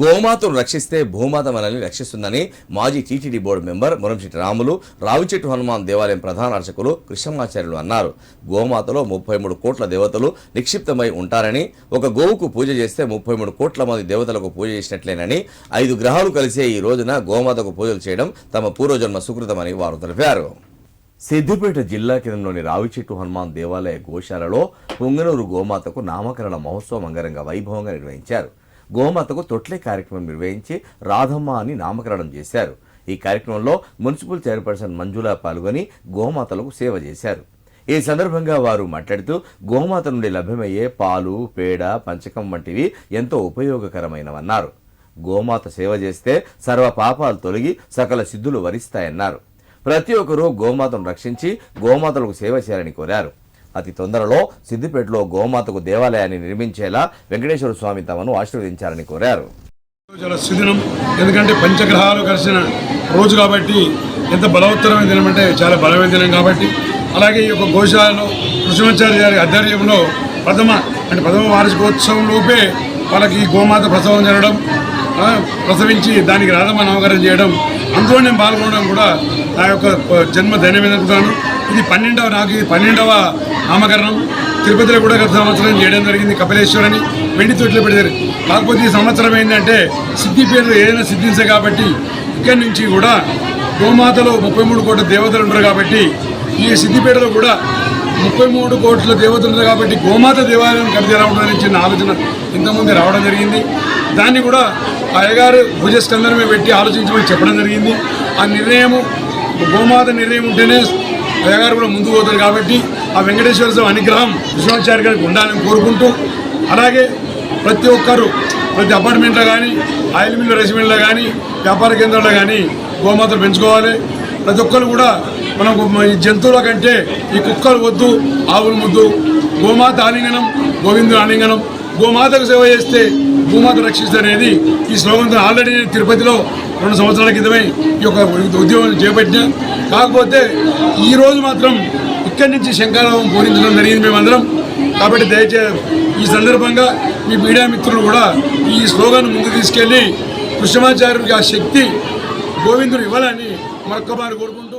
గోమాతను రక్షిస్తే భూమాత మనల్ని రక్షిస్తుందని మాజీ TTD board member Muramsetti Ramulu రావిచెట్టు హనుమాన్ దేవాలయం ప్రధాన అర్చకులు కృష్ణమాచార్యులు అన్నారు. గోమాతలో ముప్పై మూడు కోట్ల దేవతలు నిక్షిప్తమై ఉంటారని ఒక గోవుకు పూజ చేస్తే ముప్పై మూడు కోట్ల మంది దేవతలకు పూజ చేసినట్లేనని ఐదు గ్రహాలు కలిసే ఈ రోజున గోమాతకు పూజలు చేయడం తమ పూర్వజన్మ సుకృతమని వారు తెలిపారు. సిద్దిపేట జిల్లా కేంద్రంలోని రావిచెట్టు హనుమాన్ దేవాలయ గోశాలలో పొంగనూరు గోమాతకు నామకరణ మహోత్సవం అంగరంగ వైభవంగా నిర్వహించారు. గోమాతకు తొట్లే కార్యక్రమం నిర్వహించి రాధమ్మ అని నామకరణం చేశారు. ఈ కార్యక్రమంలో మున్సిపల్ చైర్పర్సన్ మంజుల పాల్గొని గోమాతలకు సేవ చేశారు. ఈ సందర్భంగా వారు మాట్లాడుతూ గోమాత నుండి లభ్యమయ్యే పాలు పేడ పంచకం వంటివి ఎంతో ఉపయోగకరమైనవన్నారు. గోమాత సేవ చేస్తే సర్వ పాపాలు తొలగి సకల సిద్ధులు వరిస్తాయన్నారు. ప్రతి ఒక్కరూ గోమాతను రక్షించి గోమాతలకు సేవ చేయాలని కోరారు. అతి తొందరలో సిద్దిపేటలో గోమాతకు దేవాలయాన్ని నిర్మించేలా వెంకటేశ్వర స్వామి తమను ఆశీర్వదించాలని కోరారు. చాలా సుదినం ఎందుకంటే పంచగ్రహాలు కలిసిన రోజు కాబట్టి ఎంత బలవత్తరమైన దినం అంటే చాలా బలమైన దినం కాబట్టి. అలాగే ఈ యొక్క గోశాలలో కృష్ణమాచార్య గారి ఆధ్వర్యంలో ప్రథమ అంటే ప్రథమ వార్షికోత్సవం లోపే వాళ్ళకి గోమాత ప్రసవం జరగడం ప్రసవించి దానికి రాధమ్మ నామకరణం చేయడం అందులో నేను పాల్గొనడం కూడా నా యొక్క జన్మ ధన్యమైనట్టుగాను ఇది పన్నెండవ నాకు ఇది పన్నెండవ నామకరణం. తిరుపతిలో కూడా గత సంవత్సరం చేయడం జరిగింది కపిలేశ్వరని. వెండి తొట్లు పెడతారు. కాకపోతే ఈ సంవత్సరం ఏంటంటే సిద్ధిపేటలో ఏదైనా సిద్ధించే కాబట్టి ఇక్కడి నుంచి కూడా గోమాతలో ముప్పై మూడు కోట్ల దేవతలు ఉంటారు కాబట్టి ఈ సిద్ధిపేటలో కూడా ముప్పై మూడు కోట్ల దేవతలు ఉంటారు కాబట్టి గోమాత దేవాలయం కడితేలా ఉండాలని చిన్న ఆలోచన ఇంతకుముందు రావడం జరిగింది. దాన్ని కూడా అయ్యగారు భుజస్కందనమే పెట్టి ఆలోచించమని చెప్పడం జరిగింది. ఆ నిర్ణయము గోమాత నిర్ణయం ఉంటేనే అయ్యగారు కూడా ముందుకు పోతారు కాబట్టి ఆ వెంకటేశ్వర స్వామి అనుగ్రహం విశ్వాచార్య గారికి ఉండాలని కోరుకుంటూ అలాగే ప్రతి ఒక్కరు ప్రతి అపార్ట్మెంట్లో కానీ ఆయిల్ మిల్లు రైస్ మిల్లో కానీ వ్యాపార కేంద్రాల్లో కానీ గోమాతలు పెంచుకోవాలి. ప్రతి ఒక్కరు కూడా మనకు ఈ జంతువుల కంటే ఈ కుక్కలు వద్దు ఆవులు ముద్దు గోమాత ఆలింగనం గోవిందు ఆలింగనం గోమాతకు సేవ చేస్తే భూమాత రక్షిస్తారనేది ఈ స్లోగన్తో ఆల్రెడీ నేను తిరుపతిలో రెండు సంవత్సరాల క్రితమే ఈ యొక్క ఉద్యోగం చేపట్టిన కాకపోతే ఈ రోజు మాత్రం ఇక్కడి నుంచి శంకరావం పూరించడం జరిగింది మేమందరం. కాబట్టి దయచేసి ఈ సందర్భంగా మీ మీడియా మిత్రులు కూడా ఈ స్లోగన్ ముందు తీసుకెళ్ళి కృష్ణమాచార్యుడికి ఆ శక్తి గోవిందుడు ఇవ్వాలని మరొక్కమారు కోరుకుంటున్నాను